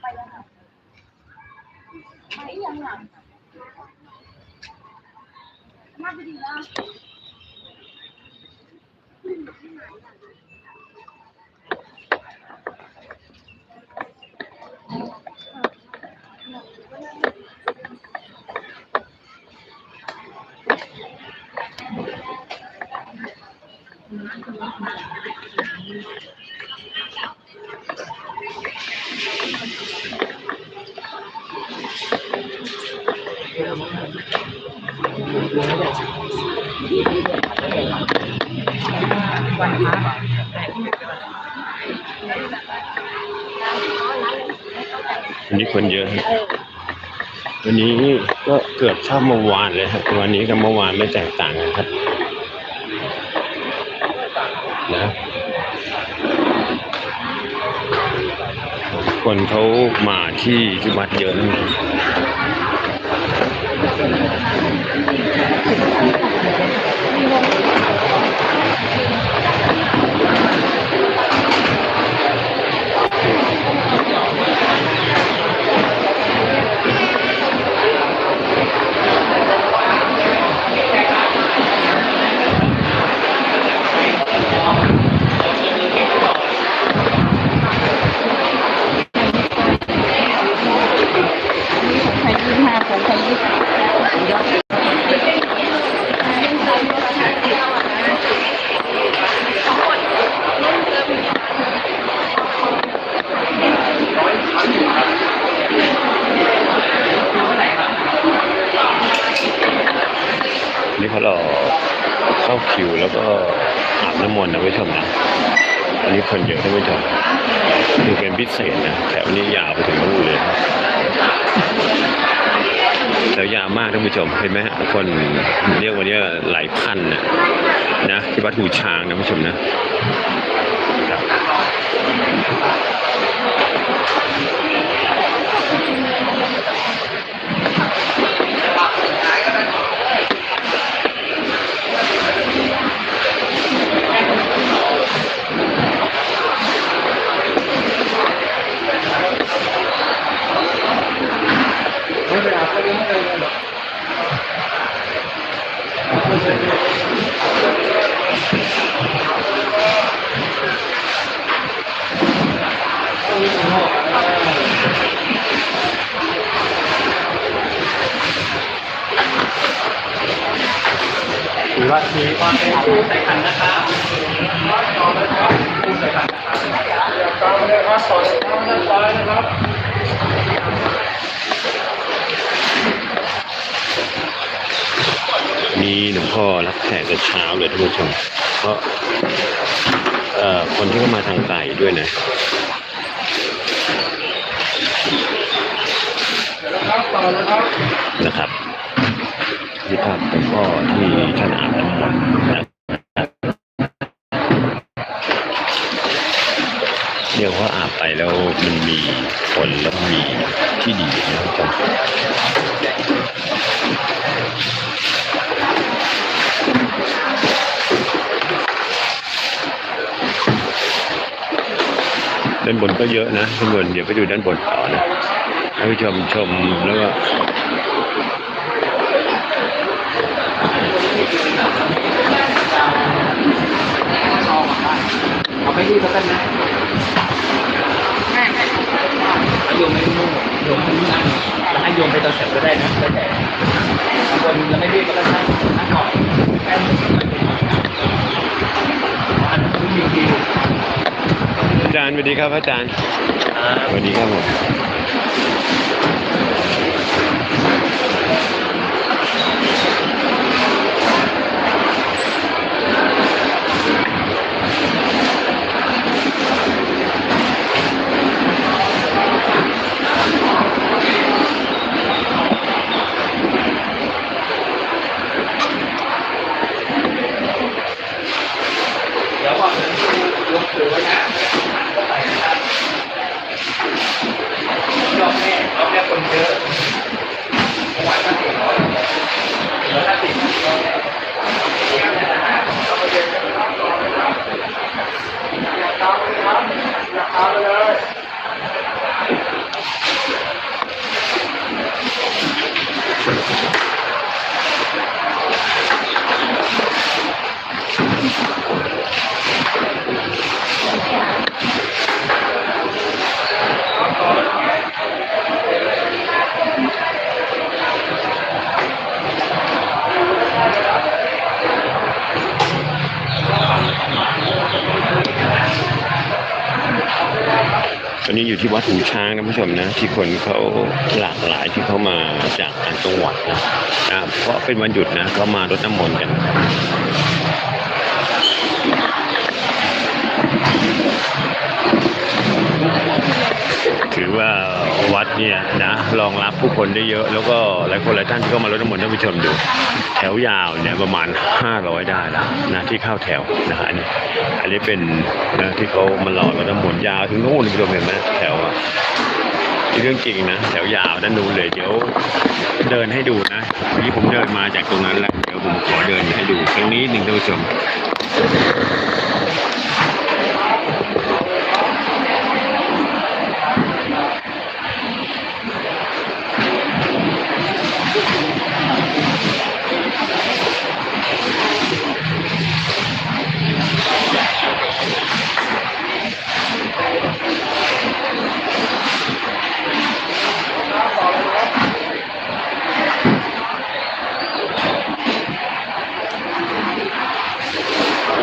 ไปยังไงไป ยังไงมาไปดีแล้ววันนี้คนเยอะครับวันนี้ก็เกือบเท่าเมื่อวานเลยครับ วันนี้กับเมื่อวานไม่แตกต่างกันครับ นะคนเขามาที่ที่วัดเยอะนะานผู้ชมเห็นไหมฮะคนเรียกวันนี้หลายพันนะนะที่วัดหูช้างนะผู้ชมนะ มีหลวงพ่อรับแขกแต่เช้าเลยท่านผู้ชมเพราะเอ่อคนที่เข้ามาทางไกลด้วยนะนะครับนี่ภาพหลวงพ่อที่ท่านอาบน้ำมนต์นะครับ เรียกว่าอาบไปแล้วมันมีผลแล้วมีที่ดีนะครับท่านด้านบนก็เยอะนะด้านบนเดี๋ยวไปดูด้านบนต่อนะท่านผู้ชมชมแล้วก็เอาไม่รีบแล้วกันนะโยมไม่มุ่งโยมไม่มุ่งนะแล้วให้ โยมไปตอนเสร็จก็ได้นะแล้แต่บางคนจะไม่รีบก็ได้นะนั่งก่อนแค่อันนี้ดีอาจารย์สวัสดีครับอาจารย์สวัสดีครับผม นี้อยู่ที่วัดหูช้างนะผู้ชมนะ ที่คนเขาหลากหลายที่เขามาจากต่างจังหวัดนะนะเพราะเป็นวันหยุดนะเขามารดน้ำมนต์กันถือว่าวัดเนี่ยนะรองรับผู้คนได้เยอะ แล้วก็หลายคนหลายท่านที่เข้ามารดน้ำมนต์ท่านผู้ชมดู ถวยาวเนี่ยประมาณ 500 ได้ละนะที่เข้าแถวนะฮะอันนี้อันนี้เป็นนะที่เขามารอรดน้ำมนยาวถึงโน่นคุณผู้ชมเห็นไหมแถวอะนี่เรื่องจริงนะแถวยาวด้านนู้นเลยเดี๋ยวเดินให้ดูนะวันนี้ผมเดินมาจากตรงนั้นแล้วเดี๋ยวผมขอเดินให้ดูครงนี้หนึ่งท่านผู้ชม เข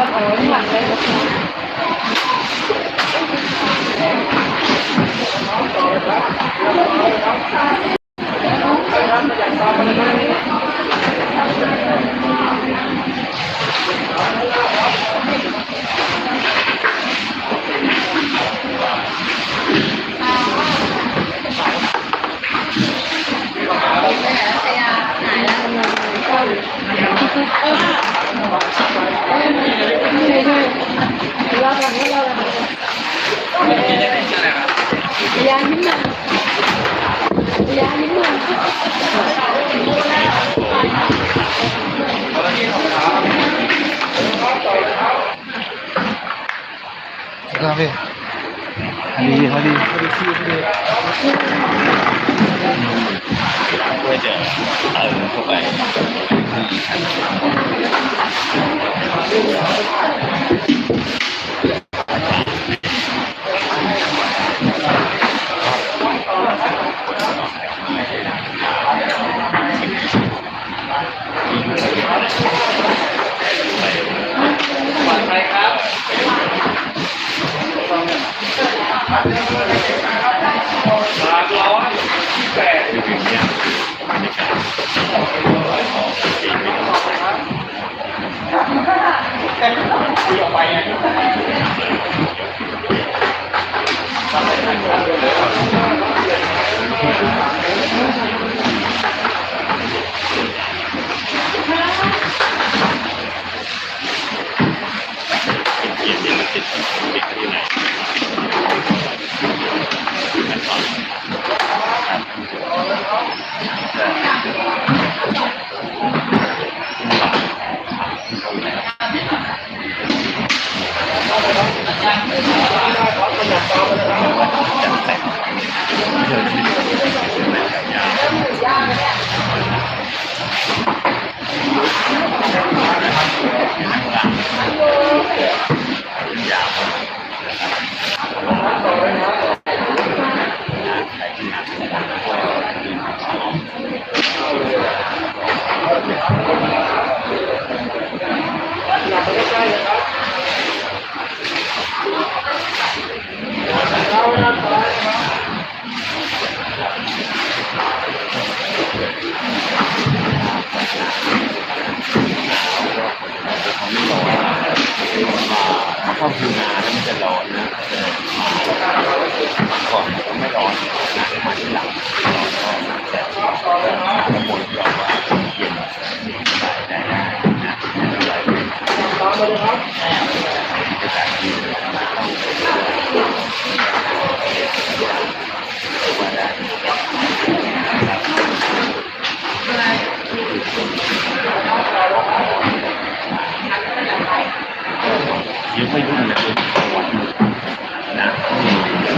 con ở ngoài đây một dính lên giá đi đi.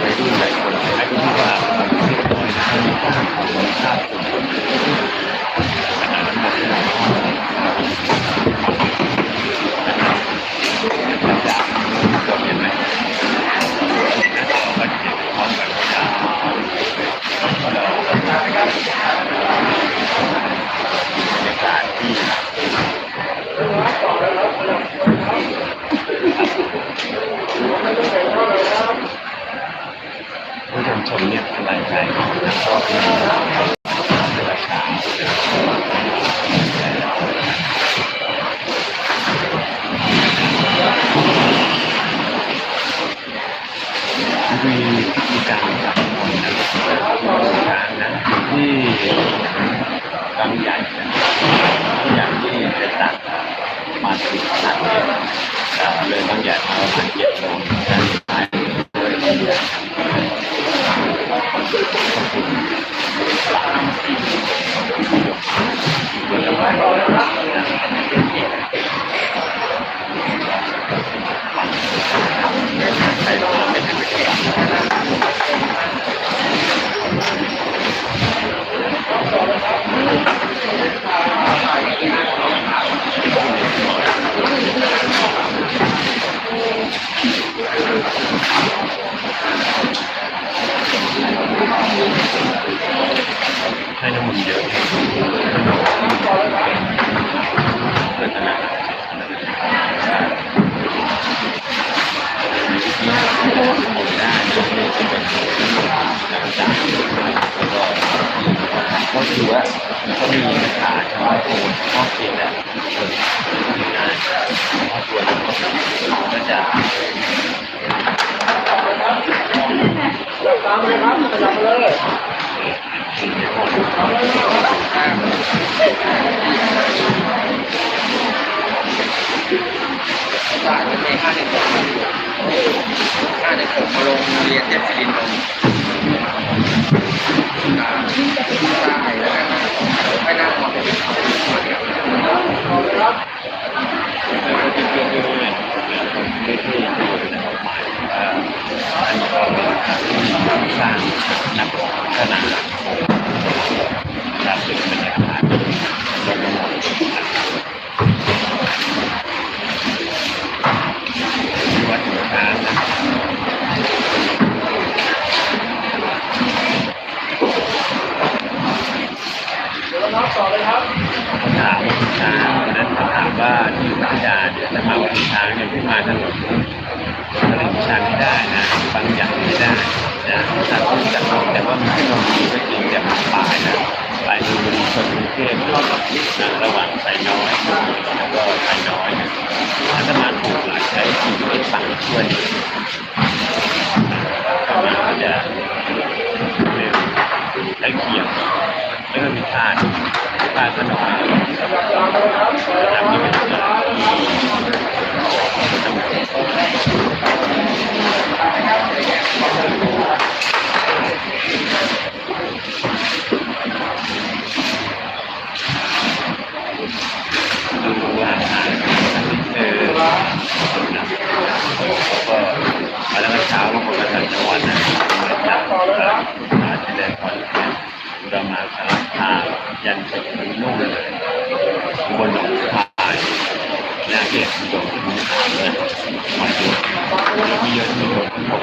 วัยรุ่นหลายคนและที่ที่ว่าที่น้อยนะครับ ใช่แล้วก็เป็นรามีพิธีการกับคนนะช้างนะที่บางใหญ่นะบางใหญ่ที่จะตัดมาถึงตัดเนี่ยเลยบางใหญ่าประมาณเจ็ดโลด้านซ้ายใคร มา มา ช้างเนี่ยไม่มาถนนตลิ่งชันไม่ได้นะบางอย่างไม่ได้นะถ้าต้องจัดลงแต่ว่ามันขึ้นลงดีก็จริงแต่มันปลายนะปลายดูมันชนกรุงเทพเข้ากับนะระหว่างไซน้อยแล้วก็ไซน้อยนะถ้าจะมาถูกหลักใช้ทีเป็นสั่งช่วยเข้ามาก็จะเร็วและเกี่ยว แล้วก็มีพลาดพลาดถนนนะครับนี่เป็นเรื่องดูอาหารเออนะก็มาแล้วก็เช้าบางคนก็ทานจังหวัดนะมาจากมาแสดงความเรามา สารคามยันไปถึงนู่นเลยบนหนองคายนาเขตโดนที่ถาเลยมาดูมีเยอะมีโดนทั้งหมด